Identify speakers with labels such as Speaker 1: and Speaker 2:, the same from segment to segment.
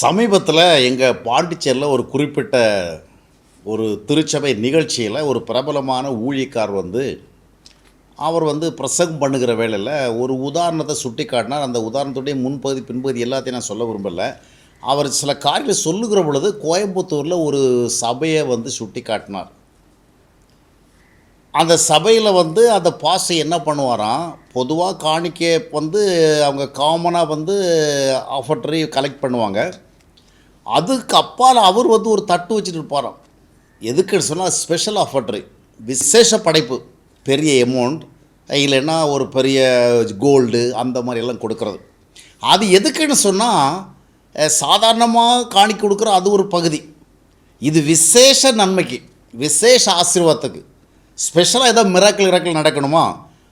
Speaker 1: சமீபத்தில் எங்கள் பாண்டிச்சேரியில் ஒரு குறிப்பிட்ட ஒரு திருச்சபை நிகழ்ச்சியில் ஒரு பிரபலமான ஊழியக்கார் வந்து அவர் வந்து பிரசங்கம் பண்ணுகிற வேளையில் ஒரு உதாரணத்தை சுட்டி காட்டினார் அந்த உதாரணத்துடைய முன்பகுதி பின்பகுதி எல்லாத்தையும் நான் சொல்ல விரும்பலை. அவர் சில காரியங்களை சொல்லுகிற பொழுது கோயம்புத்தூரில் ஒரு சபையை வந்து சுட்டி காட்டினார் அந்த சபையில் வந்து அந்த பாசை என்ன பண்ணுவாராம்? பொதுவாக காணிக்கை வந்து அவங்க காமனாக வந்து ஆஃபர்டரி கலெக்ட் பண்ணுவாங்க. அதுக்கு அப்பால் அவர் வந்து ஒரு தட்டு வச்சுட்டு இருப்பாராம். எதுக்குன்னு சொன்னால் ஸ்பெஷல் ஆஃபர்ட்ரு விசேஷ படைப்பு பெரிய அமௌண்ட் இல்லைன்னா ஒரு பெரிய கோல்டு அந்த மாதிரி எல்லாம் கொடுக்கறது. அது எதுக்குன்னு சொன்னால் சாதாரணமாக காணி கொடுக்குற அது ஒரு பகுதி. இது விசேஷ நன்மைக்கு விசேஷ ஆசீர்வாதத்துக்கு. ஸ்பெஷலாக ஏதோ மிராக்கிள் இறக்கல் நடக்கணுமா?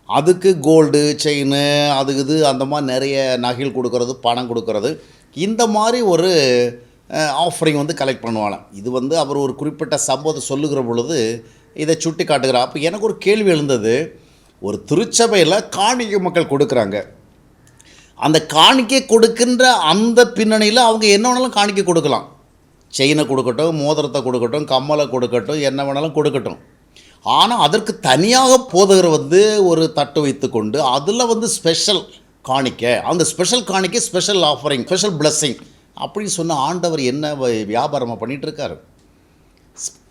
Speaker 1: அதுக்கு கோல்டு செயின் அது இது அந்த மாதிரி நிறைய நகைகள் கொடுக்கறது பணம் கொடுக்கறது. இந்த மாதிரி ஒரு ஆஃபரிங் வந்து கலெக்ட் பண்ணுவாங்க இது வந்து அவர் ஒரு குறிப்பிட்ட சம்பவத்தை சொல்லுகிற பொழுது இதை சுட்டி காட்டுகிறார் அப்போ எனக்கு ஒரு கேள்வி எழுந்தது. ஒரு திருச்சபையில் காணிக்கை மக்கள் கொடுக்குறாங்க. அந்த காணிக்கை கொடுக்கின்ற அந்த பின்னணியில் அவங்க என்ன வேணாலும் காணிக்கை கொடுக்கலாம். செயினை கொடுக்கட்டும் மோதிரத்தை கொடுக்கட்டும் கம்மலை கொடுக்கட்டும் என்ன வேணாலும் கொடுக்கட்டும். ஆனால் அதற்கு தனியாக போதகர் வந்து ஒரு தட்டு வைத்து கொண்டு அதில் வந்து ஸ்பெஷல் காணிக்கை. அந்த ஸ்பெஷல் காணிக்கை ஸ்பெஷல் ஆஃபரிங் ஸ்பெஷல் பிளஸ்ஸிங் அப்படின்னு சொன்ன ஆண்டவர் என்ன வியாபாரமாக பண்ணிகிட்ருக்காரு இருக்காரு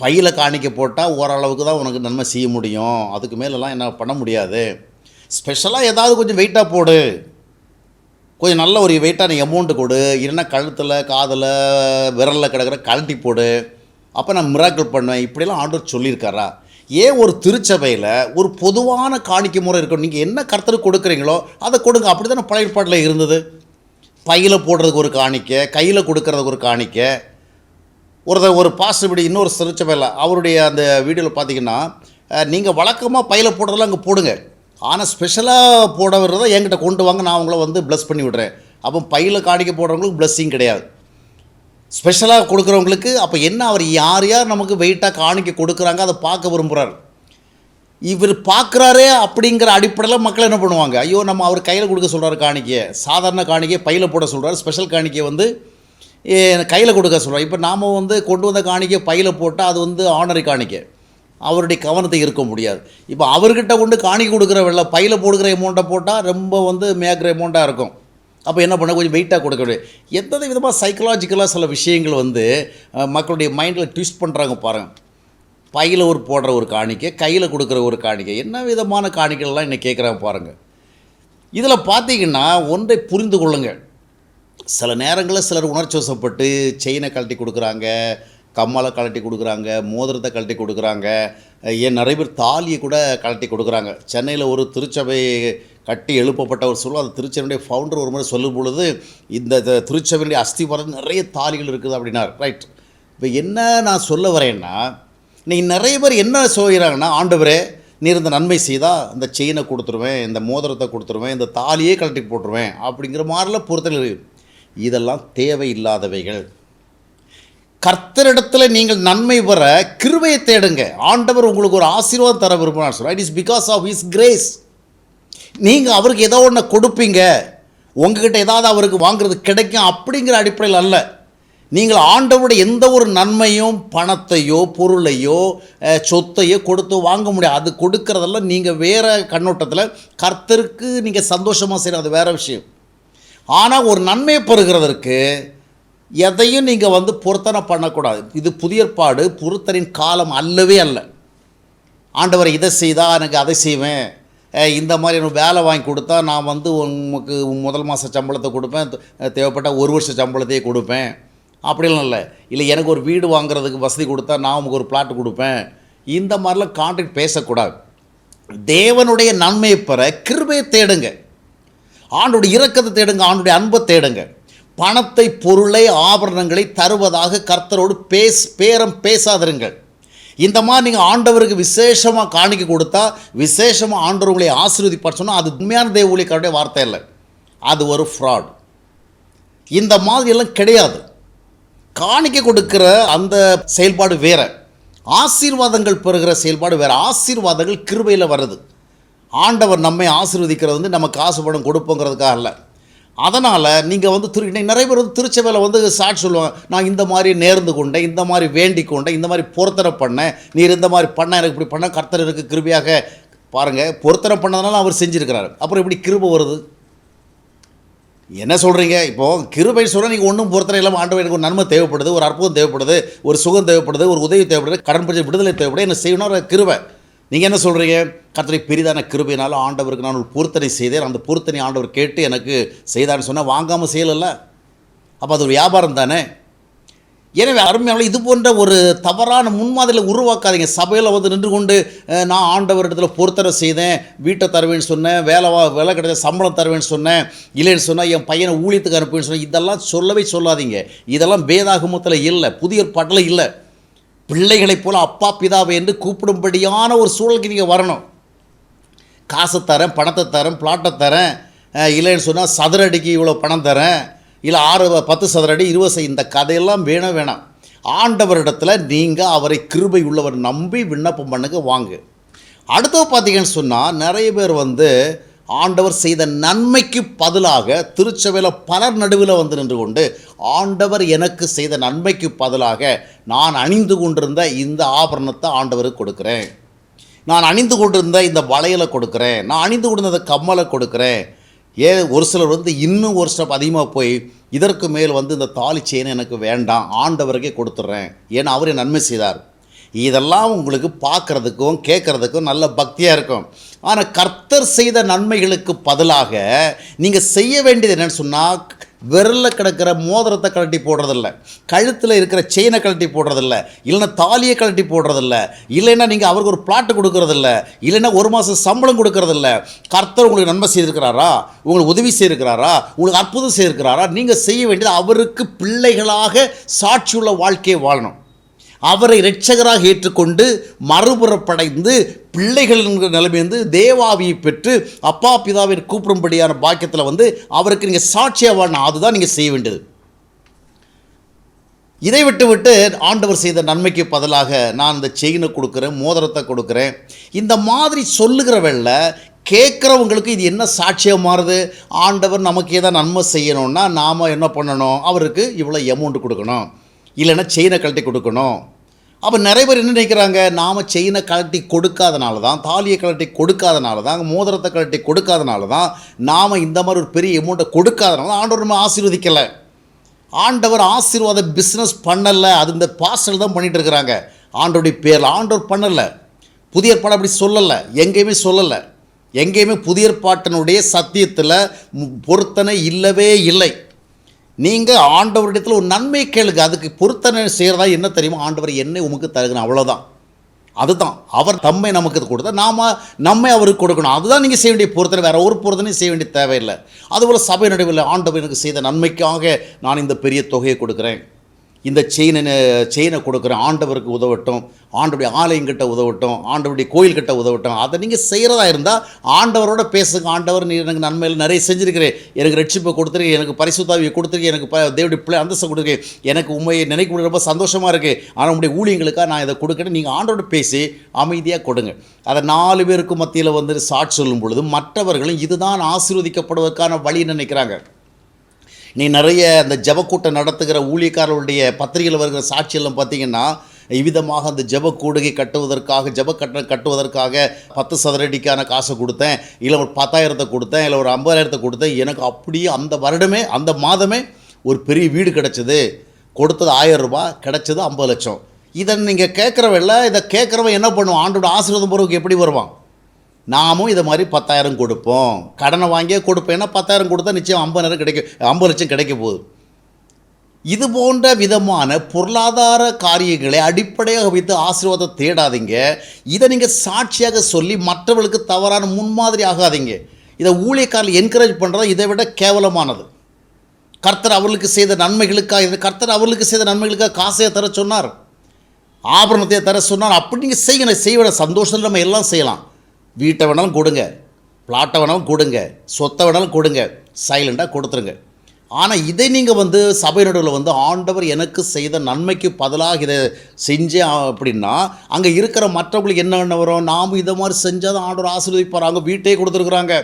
Speaker 1: பையில் காணிக்க போட்டால் ஓரளவுக்கு தான் உனக்கு நன்மை செய்ய முடியும். அதுக்கு மேலெல்லாம் என்ன பண்ண முடியாது. ஸ்பெஷலாக ஏதாவது கொஞ்சம் வெயிட்டாக போடு. கொஞ்சம் நல்ல ஒரு வெயிட்டான அமௌண்ட்டு கொடு. இல்லைன்னா கழுத்தில் காதில் விரலில் கிடக்கிற கழட்டி போடு. அப்போ நான் மிராக்கிள் பண்ணுவேன். இப்படிலாம் ஆண்டவர் சொல்லியிருக்காரா? ஏன் ஒரு திருச்சபையில் ஒரு பொதுவான காணிக்கை முறை இருக்கணும்? நீங்கள் என்ன கருத்தருக்கு கொடுக்குறீங்களோ அதை கொடுங்க. அப்படி தானே பழைய பாட்டில் இருந்தது? பையில் போடுறதுக்கு ஒரு காணிக்கை கையில் கொடுக்கறதுக்கு ஒரு காணிக்கை ஒருத்தர் ஒரு பாஸ்டர் இன்னொரு இன்னொரு திருச்சபையில் அவருடைய அந்த வீடியோவில் பார்த்தீங்கன்னா நீங்கள் வழக்கமாக பையில் போடுறதெல்லாம் அங்கே போடுங்க. ஆனால் ஸ்பெஷலாக போட என்கிட்ட கொண்டு வாங்க நான் உங்களை வந்து ப்ளஸ் பண்ணி விடுறேன். அப்போ பையில் காணிக்க போடுறவங்களுக்கு ப்ளஸ்ஸிங் கிடையாது. ஸ்பெஷலாக கொடுக்குறவங்களுக்கு அப்போ என்ன அவர் யார் யார் நமக்கு வெயிட்டாக காணிக்க கொடுக்குறாங்க அதை பார்க்க விரும்புகிறார் இவர் பார்க்குறாரே அப்படிங்கிற அடிப்படையில் மக்கள் என்ன பண்ணுவாங்க? ஐயோ நம்ம அவர் கையில் கொடுக்க சொல்கிறார் காணிக்கையை. சாதாரண காணிக்கையை பையில் போட சொல்கிறார் ஸ்பெஷல் காணிக்கையை வந்து கையில் கொடுக்க சொல்கிறார் இப்போ நாம் வந்து கொண்டு வந்த காணிக்கை பையில் போட்டால் அது வந்து ஆனரி காணிக்கை. அவருடைய கவனத்தை இருக்க முடியாது. இப்போ அவர்கிட்ட கொண்டு காணிக்கை கொடுக்குற வெள்ள பையில் போடுகிற அமௌண்ட்டை போட்டால் ரொம்ப வந்து மேக்கிற அமௌண்ட்டாக இருக்கும். அப்போ என்ன பண்ண கொஞ்சம் வெயிட்டாக கொடுக்க முடியாது எந்த விதமாக சைக்கலாஜிக்கலாக சில விஷயங்கள் வந்து மக்களுடைய மைண்டில் ட்விஸ்ட் பண்ணுறாங்க பாருங்கள் பையில் ஒரு போடுற ஒரு காணிக்கை கையில் கொடுக்குற ஒரு காணிக்கை. என்ன விதமான காணிக்கைகள்லாம் இன்னைக்கு கேட்குறாங்க பாருங்கள் இதில் பார்த்தீங்கன்னா ஒன்றை புரிந்து கொள்ளுங்கள். சில நேரங்களில் சிலர் உணர்ச்சி வசப்பட்டு செயினை கழட்டி கொடுக்குறாங்க கம்மலை கழட்டி கொடுக்குறாங்க மோதிரத்தை கழட்டி கொடுக்குறாங்க ஏன் நிறைய பேர் தாலியை கூட கழட்டி கொடுக்குறாங்க. சென்னையில் ஒரு திருச்சபை கட்டி எழுப்பப்பட்ட ஒரு சொல்லும் அந்த திருச்சபையுடைய ஃபவுண்டர் ஒரு முறை சொல்லும் பொழுது இந்த த- திருச்சபையுடைய அஸ்திவாரம் நிறைய தாலிகள் இருக்குது அப்படின்னார். ரைட் இப்போ என்ன நான் சொல்ல வரேன்னா இன்றைக்கி நிறைய பேர் என்ன சொல்கிறாங்கன்னா ஆண்டவரே நீர் இந்த நன்மை செய்தால் இந்த செயினை கொடுத்துருவேன் இந்த மோதிரத்தை கொடுத்துருவேன் இந்த தாலியே கழட்டி போட்டுருவேன் அப்படிங்கிற மாதிரிலாம் பொறுத்தல் இதெல்லாம் தேவையில்லாதவைகள். கர்த்தரிடத்தில் நீங்கள் நன்மை பெற கிருவையை தேடுங்க. ஆண்டவர் உங்களுக்கு ஒரு ஆசீர்வாதம் தர விரும்பினார் சொல்ல it is because of his grace நீங்கள் அவருக்கு ஏதோ ஒன்று கொடுப்பீங்க. உங்ககிட்ட ஏதாவது அவருக்கு வாங்குறது கிடைக்கும் அப்படிங்கிற அடிப்படையில் அல்ல. நீங்கள் ஆண்டவருடைய எந்த ஒரு நன்மையும் பணத்தையோ பொருளையோ சொத்தையோ கொடுத்து வாங்க முடியாது. அது கொடுக்கறதெல்லாம் நீங்கள் வேறு கண்ணோட்டத்தில் கர்த்தருக்கு நீங்கள் சந்தோஷமாக செய்யணும். அது வேறு விஷயம். ஆனால் ஒரு நன்மையை பெறுகிறதற்கு எதையும் நீங்கள் வந்து பொருத்தனை பண்ணக்கூடாது. இது புதிய ஏற்பாடு பொருத்தனின் காலம் அல்லவே அல்ல. ஆண்டவர் இதை செய்தால் எனக்கு அதை செய்வேன். இந்த மாதிரி எனக்கு வேலை வாங்கி கொடுத்தா நான் வந்து உங்களுக்கு முதல் மாத சம்பளத்தை கொடுப்பேன். தேவைப்பட்டால் தேவைப்பட்ட ஒரு வருஷ சம்பளத்தையே கொடுப்பேன். அப்படிலாம் இல்லை. இல்லை எனக்கு ஒரு வீடு வாங்குறதுக்கு வசதி கொடுத்தா நான் உமக்கு ஒரு பிளாட் கொடுப்பேன். இந்த மாதிரிலாம் கான்ட்ராக்ட் பேசக்கூடாது. தேவனுடைய நன்மையை பெற கிருபையை தேடுங்க. ஆண்டுடைய இரக்கத்தை தேடுங்க ஆண்டுடைய அன்பை தேடுங்க. பணத்தை பொருளை ஆபரணங்களை தருவதாக கர்த்தரோடு பேஸ் பேரம் பேசாதிருங்கள். இந்த மாதிரி நீங்கள் ஆண்டவருக்கு விசேஷமாக காணிக்க கொடுத்தா விசேஷமாக ஆண்டவர் உங்களை ஆசீர்வதிப்பார் சொன்னால் அது உண்மையான தேவ ஊழியக்காருடைய வார்த்தை இல்லை அது ஒரு ஃப்ராட் இந்த மாதிரி எல்லாம் கிடையாது. காணிக்க கொடுக்கிற அந்த செயல்பாடு வேற. ஆசீர்வாதங்கள் பெறுகிற செயல்பாடு வேற. ஆசீர்வாதங்கள் கிருபையில் வருது ஆண்டவர் நம்மை ஆசீர்வதிக்கிறது வந்து நம்ம காசு பணம் கொடுப்போங்கிறதுக்காக இல்லை அதனால் நீங்கள் வந்து திரு இன்னைக்கு நிறைய பேர் வந்து திருச்சபையில் வந்து சாட்சி சொல்லுவாங்க நான் இந்த மாதிரி நேர்ந்து கொண்டேன் இந்த மாதிரி வேண்டி கொண்டேன் இந்த மாதிரி பொருத்தனை பண்ணேன் நீர் இந்த மாதிரி பண்ண எனக்கு இப்படி பண்ண கர்த்தர் இருக்குது கிருபியாக பாருங்கள் பொருத்தனை பண்ணதுனால அவர் செஞ்சுருக்கிறாரு. அப்புறம் இப்படி கிருபை வருது? என்ன சொல்கிறீங்க இப்போது கிருபை சொல்ல நீங்கள் ஒன்றும் பொறுத்தனை இல்லாமல் ஆண்டு எனக்கு ஒரு நன்மை தேவைப்படுது ஒரு அற்புதம் தேவைப்படுது ஒரு சுகம் தேவைப்படுது ஒரு உதவி தேவைப்படுது கடன் பிரச்சனை விடுதலை தேவைப்படுது என்ன செய்யணும்? ஒரு கிருபை. நீங்கள் என்ன சொல்கிறீங்க கத்தனை பெரிதான கிருபையினாலும் ஆண்டவருக்கு நான் ஒரு பொருத்தனை செய்தேன். அந்த பொருத்தனை ஆண்டவர் கேட்டு எனக்கு செய்தான்னு சொன்னால் வாங்காமல் செய்யலைல்ல? அப்போ அது ஒரு வியாபாரம் தானே? எனவே அருமையான இது போன்ற ஒரு தவறான முன்மாதிரியில் உருவாக்காதீங்க. சபையில் வந்து நின்று கொண்டு நான் நான் ஆண்டவரிடத்தில் பொருத்தனை செய்தேன். வீட்டை தருவேன்னு சொன்னேன். வேலை வா வேலை கிடைச்ச சம்பளம் தருவேன்னு சொன்னேன். இல்லைன்னு சொன்னால் என் பையனை ஊழியத்துக்கு அனுப்புவேன்னு சொன்னேன். இதெல்லாம் சொல்லவே சொல்லாதீங்க. இதெல்லாம் வேதாகமத்தில் இல்லை புதிய பாட்டில் இல்லை. பிள்ளைகளைப் போல் அப்பா பிதாவை என்று கூப்பிடும்படியான ஒரு சூழலுக்கு நீங்கள் வரணும். காசை தரேன் பணத்தை தரேன் பிளாட்டை தரேன். இல்லைன்னு சொன்னால் சதுரடிக்கு இவ்வளோ பணம் தரேன். இல்லை ஆறு பத்து சதுர அடி இருபது செ- இந்த கதையெல்லாம் வேணும் வேணாம் ஆண்டவரிடத்தில் நீங்கள் அவரை கிருபை உள்ளவர் நம்பி விண்ணப்பம் பண்ணுங்க வாங்க. அடுத்தது பார்த்தீங்கன்னு சொன்னால் நிறைய பேர் வந்து ஆண்டவர் செய்த நன்மைக்கு பதிலாக திருச்சபையில் பலர் நடுவில் வந்து நின்று கொண்டு ஆண்டவர் எனக்கு செய்த நன்மைக்கு பதிலாக நான் அணிந்து கொண்டிருந்த இந்த ஆபரணத்தை ஆண்டவருக்கு கொடுக்குறேன். நான் அணிந்து கொண்டிருந்த இந்த வளையலை கொடுக்குறேன். நான் அணிந்து கொண்டிருந்த கம்மலை கொடுக்குறேன். ஏ ஒரு சிலர் வந்து இன்னும் ஒரு ஸ்டெப் அதிகமாக போய் இதற்கு மேல் வந்து இந்த தாலி செயின் எனக்கு வேண்டாம் ஆண்டவருக்கே கொடுத்துட்றேன் ஏன்னா அவரே நன்மை செய்தார். இதெல்லாம் உங்களுக்கு பார்க்குறதுக்கும் கேட்குறதுக்கும் நல்ல பக்தியாக இருக்கும். ஆனால் கர்த்தர் செய்த நன்மைகளுக்கு பதிலாக நீங்கள் செய்ய வேண்டியது என்னென்னு சொன்னால் விரலில் கிடக்கிற மோதிரத்தை கழட்டி போடுறதில்ல. கழுத்தில் இருக்கிற செயினை கழட்டி போடுறதில்ல. இல்லைன்னா தாலியை கழட்டி போடுறதில்ல. இல்லைன்னா நீங்கள் அவருக்கு ஒரு பிளாட்டு கொடுக்கறதில்ல. இல்லைன்னா ஒரு மாதம் சம்பளம் கொடுக்கறதில்ல. கர்த்தர் உங்களுக்கு நன்மை செய்திருக்கிறாரா? உங்களுக்கு உதவி செய்திருக்கிறாரா? உங்களுக்கு அற்புதம் செய்திருக்கிறாரா? நீங்கள் செய்ய வேண்டியது அவருக்கு பிள்ளைகளாக சாட்சியுள்ள வாழ்க்கையை வாழணும். அவரை இரட்சகராக ஏற்றுக்கொண்டு மறுபுறப்படைந்து பிள்ளைகள் என்கிற நிலைமையிலிருந்து தேவாவியை பெற்று அப்பா பிதாவை கூப்பிடும்படியான பாக்கியத்தில் வந்து அவருக்கு நீங்கள் சாட்சியாக அதுதான் நீங்கள் செய்ய வேண்டியது. இதை விட்டு விட்டு ஆண்டவர் செய்த நன்மைக்கு பதிலாக நான் இந்த செயினை கொடுக்குறேன் மோதிரத்தை கொடுக்குறேன். இந்த மாதிரி சொல்லுகிற வேள கேட்குறவங்களுக்கு இது என்ன சாட்சியாக மாறுது? ஆண்டவர் நமக்கு ஏதாவது நன்மை செய்யணும்னா நாம் என்ன பண்ணணும்? அவருக்கு இவ்வளோ அமௌண்ட் கொடுக்கணும். இல்லைன்னா செயினை கழட்டி கொடுக்கணும். அப்போ நிறைய பேர் என்ன நினைக்கிறாங்க? நாம் செயினை கழட்டி கொடுக்காதனால தான் தாலியை கழட்டி கொடுக்காதனால தான் மோதிரத்தை கழட்டி கொடுக்காதனால தான் நாம் இந்த மாதிரி ஒரு பெரிய அமௌண்ட்டை கொடுக்காதனால தான் ஆண்டவர் நம்ம ஆசீர்வதிக்கலை. ஆண்டவர் ஆசீர்வாத பிஸ்னஸ் பண்ணலை. அது இந்த பார்சல் தான் பண்ணிட்டு இருக்கிறாங்க. ஆண்டோடைய பேரில் ஆண்டவர் பண்ணலை. புதிய ஏற்பாடு அப்படி சொல்லலை. எங்கேயுமே சொல்லலை. எங்கேயுமே புதிய ஏற்பாட்டினுடைய சத்தியத்தில் பொருத்தனை இல்லவே இல்லை. நீங்கள் ஆண்டவரிடத்தில் ஒரு நன்மை கேளுங்க. அதுக்கு பொருத்தனை செய்கிறதா என்ன தெரியுமோ? ஆண்டவர் என்னை உமக்கு தருகிறேன் அவ்வளோதான் அதுதான். அவர் தம்மை நமக்கு கொடுத்தா நாம் நம்மை அவருக்கு கொடுக்கணும். அதுதான் நீங்கள் செய்ய வேண்டிய பொருத்தனை. வேறு ஒரு பொருத்தனையும் செய்ய வேண்டிய தேவையில்லை. அதுபோல் சபை நடுவில் ஆண்டவர் எனக்கு செய்த நன்மைக்காக நான் இந்த பெரிய தொகையை கொடுக்குறேன். இந்த செயினை செயினை கொடுக்குறேன் ஆண்டவருக்கு உதவட்டும் ஆண்டவுடைய ஆலயங்கிட்ட உதவட்டும் ஆண்டவுடைய கோயில்கிட்ட உதவட்டும் அதை நீங்கள் செய்கிறதா இருந்தால் ஆண்டவரோட பேசுங்க ஆண்டவர் நீ எனக்கு நன்மையில் நிறைய செஞ்சுருக்கிறேன் எனக்கு ரட்சிப்பை கொடுத்துருக்கேன் எனக்கு பரிசுத்தாவியை கொடுத்துருக்கேன் எனக்கு ப தேவடைய பிள்ளை அந்தஸ்தை கொடுத்துருக்கேன் எனக்கு உண்மையை நினைக்க ரொம்ப சந்தோஷமாக இருக்குது ஆனால் உங்களுடைய ஊழியங்களுக்காக நான் இதை கொடுக்குறேன் நீங்கள் ஆண்டோட பேசி அமைதியாக கொடுங்க. அதை நாலு பேருக்கு மத்தியில் வந்து சாட்சி சொல்லும் பொழுது மற்றவர்களும் இதுதான் ஆசீர்வதிக்கப்படுவதற்கான வழி நினைக்கிறாங்க? நீ நிறைய அந்த ஜபக்கூட்டம் நடத்துகிற ஊழியக்காரர்களுடைய பத்திரிகையில் வருகிற சாட்சியெல்லாம் பார்த்தீங்கன்னா இவ்விதமாக அந்த ஜெப கூடுகை கட்டுவதற்காக ஜப கட்ட கட்டுவதற்காக பத்து சதுரடிக்கான காசை கொடுத்தேன் இல்லை ஒரு பத்தாயிரத்தை கொடுத்தேன் இல்லை ஒரு ஐம்பதாயிரத்தை கொடுத்தேன். எனக்கு அப்படியே அந்த வருடமே அந்த மாதமே ஒரு பெரிய வீடு கிடச்சிது. கொடுத்தது ஆயிரம் ரூபாய் ஐம்பது லட்சம். இதை நீங்கள் கேட்குறவெல்லாம் இதை கேட்குறவன் என்ன பண்ணுவான்? ஆண்டோட ஆசீர்வாதம் போகிறவங்க எப்படி வருவான்? நாமும் இதை மாதிரி பத்தாயிரம் கொடுப்போம். கடனை வாங்கியே கொடுப்பேன்னா பத்தாயிரம் கொடுத்தா நிச்சயம் ஐம்பதாயிரம் கிடைக்கும் ஐம்பது லட்சம் கிடைக்க போகுது. இது போன்ற விதமான பொருளாதார காரியங்களை அடிப்படையாக வைத்து ஆசீர்வாதம் தேடாதீங்க. இதை நீங்கள் சாட்சியாக சொல்லி மற்றவர்களுக்கு தவறான முன்மாதிரி ஆகாதீங்க. இதை ஊழியக்காரில் என்கரேஜ் பண்ணுறது இதை விட கேவலமானது. கர்த்தர் அவர்களுக்கு செய்த நன்மைகளுக்காக இது கர்த்தர் அவர்களுக்கு செய்த நன்மைகளுக்காக காசையை தர சொன்னார். ஆபரணத்தை தர சொன்னார். அப்படி நீங்கள் செய்யணும். செய்வன சந்தோஷத்தில் நம்ம எல்லாம் செய்யலாம். வீட்டை வேணாலும் கொடுங்க. பிளாட்டை வேணாலும் கொடுங்க. சொத்தை வேணாலும் கொடுங்க. சைலண்டாக கொடுத்துருங்க. ஆனால் இதை நீங்கள் வந்து சபை நடுவில் வந்து ஆண்டவர் எனக்கு செய்த நன்மைக்கு பதிலாக இதை செஞ்சேன் அப்படின்னா அங்கே இருக்கிற மற்றவங்களுக்கு என்ன என்ன வரும்? நாம் இதை மாதிரி செஞ்சால் தான் ஆண்டவர் ஆசீர்வதிப்பார். அவங்க வீட்டையே கொடுத்துருக்குறாங்க.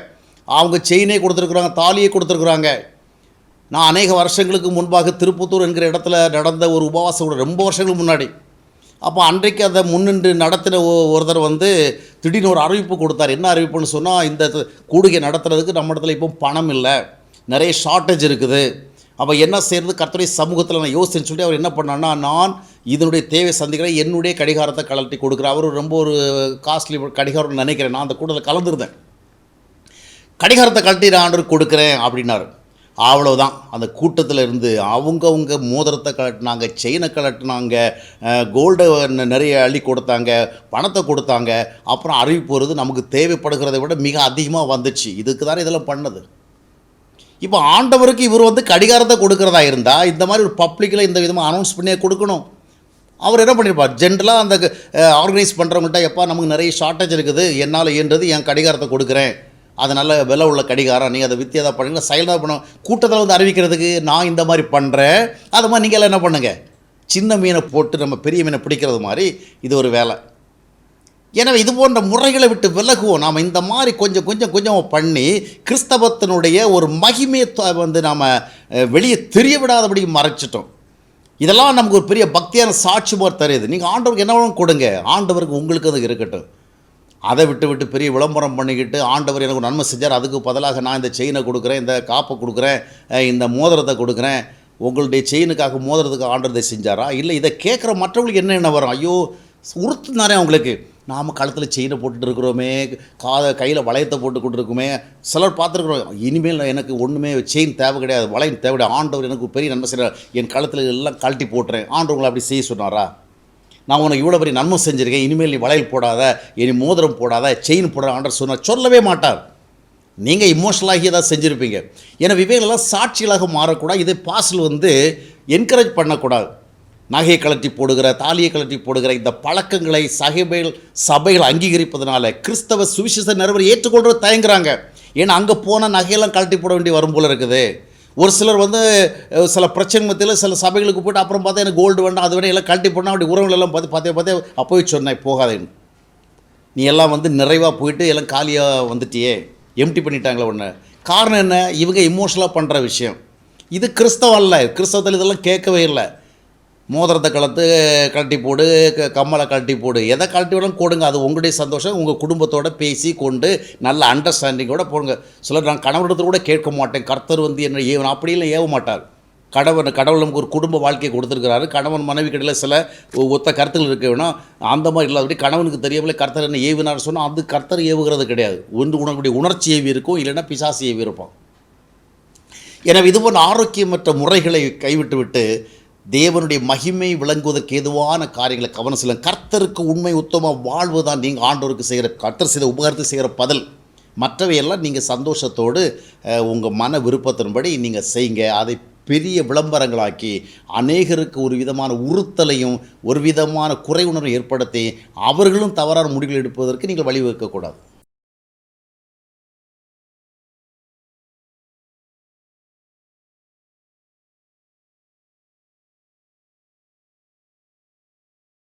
Speaker 1: அவங்க செயினே கொடுத்துருக்குறாங்க தாலியே கொடுத்துருக்குறாங்க. நான் அநேக வருஷங்களுக்கு முன்பாக திருப்பத்தூர் என்கிற இடத்துல நடந்த ஒரு உபவாசம் கூட ரொம்ப வருஷங்களுக்கு முன்னாடி. அப்போ அன்றைக்கு அதை முன்னின்று நடத்தின ஓ ஒருத்தர் வந்து திடீர்னு ஒரு அறிவிப்பு கொடுத்தார். என்ன அறிவிப்புன்னு சொன்னால் இந்த கூடுகை நடத்துறதுக்கு நம்ம இடத்துல இப்போ பணம் இல்லை. நிறைய ஷார்ட்டேஜ் இருக்குது. அப்போ என்ன செய்கிறது கர்த்தருடைய சமூகத்தில் நான் யோசிச்சுன்னு சொல்லி அவர் என்ன பண்ணான்னா நான் இதனுடைய தேவை சந்திக்கிறேன் என்னுடைய கடிகாரத்தை கழட்டி கொடுக்குறேன். அவர் ரொம்ப ஒரு காஸ்ட்லி கடிகாரம்னு நினைக்கிறேன். நான் அந்த கூட்டத்தில் கலந்துருந்தேன். கடிகாரத்தை கழட்டி நான் ஆண்டு கொடுக்குறேன் அப்படின்னாரு. அவ்வளோதான் அந்த கூட்டத்தில் இருந்து அவங்கவுங்க மோதிரத்தை கலட்டினாங்க செயினை கலட்டினாங்க கோல்டை நிறைய அள்ளி கொடுத்தாங்க பணத்தை கொடுத்தாங்க. அப்புறம் அறிவிப்பு வருது நமக்கு தேவைப்படுகிறத விட மிக அதிகமாக வந்துச்சு. இதுக்கு தானே இதெல்லாம் பண்ணது? இப்போ ஆண்டவருக்கு இவர் வந்து கடிகாரத்தை கொடுக்குறதா இருந்தால் இந்த மாதிரி ஒரு பப்ளிக்கில் இந்த விதமாக அனௌன்ஸ் பண்ணியே கொடுக்கணும். அவர் என்ன பண்ணியிருப்பார் ஜென்ரலாக அந்த ஆர்கனைஸ் பண்ணுறவங்கள்ட்ட எப்பா நமக்கு நிறைய ஷார்ட்டேஜ் இருக்குது. என்னால் இயன்றது என் கடிகாரத்தை கொடுக்குறேன். அது நல்ல விலை உள்ள கடிகாரம் நீங்கள் அதை வித்தியாத பண்ணுங்க. சைலண்டாக பண்ண கூட்டத்தில் வந்து அறிவிக்கிறதுக்கு நான் இந்த மாதிரி பண்ணுறேன் அது மாதிரி நீங்கள் எல்லாம் என்ன பண்ணுங்கள் சின்ன மீனை போட்டு நம்ம பெரிய மீனை பிடிக்கிறது மாதிரி இது ஒரு வேலை. எனவே இது போன்ற முறைகளை விட்டு விலகுவோம். நாம் இந்த மாதிரி கொஞ்சம் கொஞ்சம் கொஞ்சம் பண்ணி கிறிஸ்தவத்தினுடைய ஒரு மகிமையை வந்து நாம் வெளியே தெரிய விடாதபடி மறைச்சிட்டோம். இதெல்லாம் நமக்கு ஒரு பெரிய பக்தியான சாட்சி மாதிரி தருது. நீங்கள் ஆண்டவருக்கு என்ன கொடுங்க. ஆண்டவருக்கு உங்களுக்கு அது இருக்கட்டும். அதை விட்டு விட்டு பெரிய விளம்பரம் பண்ணிக்கிட்டு ஆண்டவர் எனக்கு நன்மை செஞ்சார். அதுக்கு பதிலாக நான் இந்த செயினை கொடுக்குறேன் இந்த காப்பை கொடுக்குறேன் இந்த மோதிரத்தை கொடுக்குறேன். உங்களுடைய செயினுக்காக மோதிரத்துக்கு ஆண்டதை செஞ்சாரா? இல்லை இதை கேட்குற மற்றவங்களுக்கு என்ன என்ன வரும்? ஐயோ உறுத்துனாரே அவங்களுக்கு. நாம் கழுத்தில் செயினை போட்டுட்டு இருக்கிறோமே காதை கையில் வளையத்தை போட்டு கொண்டிருக்குமே. சிலர் பார்த்துருக்குறோம் இனிமேல் எனக்கு ஒன்றுமே செயின் தேவை கிடையாது வளையம் தேவை கிடையாது. ஆண்டவர் எனக்கு பெரிய நன்மை செய்கிறார் என் கழுத்தில் எல்லாம் கழட்டி போட்டுறேன். ஆண்டவங்களை அப்படி செய்ய சொன்னாரா? நான் உனக்கு இவ்வளோ பெரிய நன்மை செஞ்சுருக்கேன் இனிமேல் நீ வளையல் போடாத இனி மோதிரம் போடாத செயின் போடாத ஆண்டர் சொன்னார் சொல்லவே மாட்டார். நீங்கள் இமோஷனலாகி ஏதாவது செஞ்சுருப்பீங்க. ஏன்னா இவைகளெல்லாம் சாட்சிகளாக மாறக்கூடாது இதை பாசில் வந்து என்கரேஜ் பண்ணக்கூடாது. நகையை கழட்டி போடுகிற தாலியை கழட்டி போடுகிற இந்த பழக்கங்களை சகைகள் சபைகள் அங்கீகரிப்பதனால கிறிஸ்தவ சுவிசேஷ நிறுவனம் ஏற்றுக்கொள்கிற தயங்குறாங்க. ஏன்னா அங்கே போனால் நகையெல்லாம் கழட்டி போட வேண்டி வரும் போல இருக்குது. ஒரு சிலர் வந்து சில பிரச்சனை மத்தியில் சில சபைகளுக்கு போய்ட்டு அப்புறம் பார்த்தா எனக்கு கோல்டு வேண்டாம் அது வேணும் எல்லாம் கழட்டி போனால் அப்படி உறவுகள் எல்லாம் பார்த்து பார்த்தே பார்த்தே அப்போவே சொன்னேன் போகாதேன்னு நீ எல்லாம் வந்து நிறைவாக போயிட்டு எல்லாம் காலியாக வந்துட்டியே. எம்டி பண்ணிட்டாங்களே ஒன்று காரணம் என்ன? இவங்க இமோஷனலாக பண்ணுற விஷயம். இது கிறிஸ்தவம் அல்ல. கிறிஸ்தவத்தில் இதெல்லாம் கேட்கவே இல்லை. மோதிரத்தை கலத்து கழட்டி போடு க- கம்மலை கழட்டி போடு. எதை கழட்டி விடலாம் கொடுங்க அது உங்களுடைய சந்தோஷம். உங்கள் குடும்பத்தோடு பேசி கொண்டு நல்ல அண்டர்ஸ்டாண்டிங்கோட போடுங்க. சிலர் நான் கணவனிடத்தில் கூட கேட்க மாட்டேன். கர்த்தர் வந்து என்ன ஏவன் அப்படிலாம் ஏவ மாட்டார். கடவுள் கடவுள் நமக்கு ஒரு குடும்ப வாழ்க்கையை கொடுத்துருக்கிறாரு. கணவன் மனைவி கடையில் சில ஒத்த கருத்துகள் இருக்க வேணும் அந்த மாதிரி இல்லாதபடி கணவனுக்கு தெரியவில்லை கர்த்தர் என்ன ஏவினார் சொன்னால் அது கர்த்தர் ஏவுகிறது கிடையாது. ஒன்று உனக்குடைய உணர்ச்சி ஏவி இருக்கும் இல்லைன்னா பிசாசு ஏவி இருப்பான். எனவே இது போன்ற ஆரோக்கியமற்ற முறைகளை கைவிட்டு விட்டு தேவனுடைய மகிமை விளங்குவதற்கு எதுவான காரியங்களை கவனம் செல்லும் கர்த்தருக்கு உண்மை உத்தமாக வாழ்வு தான் நீங்கள் ஆண்டோருக்கு செய்கிற கர்த்தர் செய்த உபகாரத்தை செய்கிற பதில். மற்றவையெல்லாம் நீங்கள் சந்தோஷத்தோடு உங்கள் மன விருப்பத்தின்படி நீங்கள் செய்யுங்க. அதை பெரிய விளம்பரங்களாக்கி அநேகருக்கு ஒரு விதமான உறுத்தலையும் ஒரு விதமான குறை உணர்வை ஏற்படுத்தி அவர்களும் தவறான முடிவுகள் எடுப்பதற்கு நீங்கள் வழிவகுக்கக்கூடாது.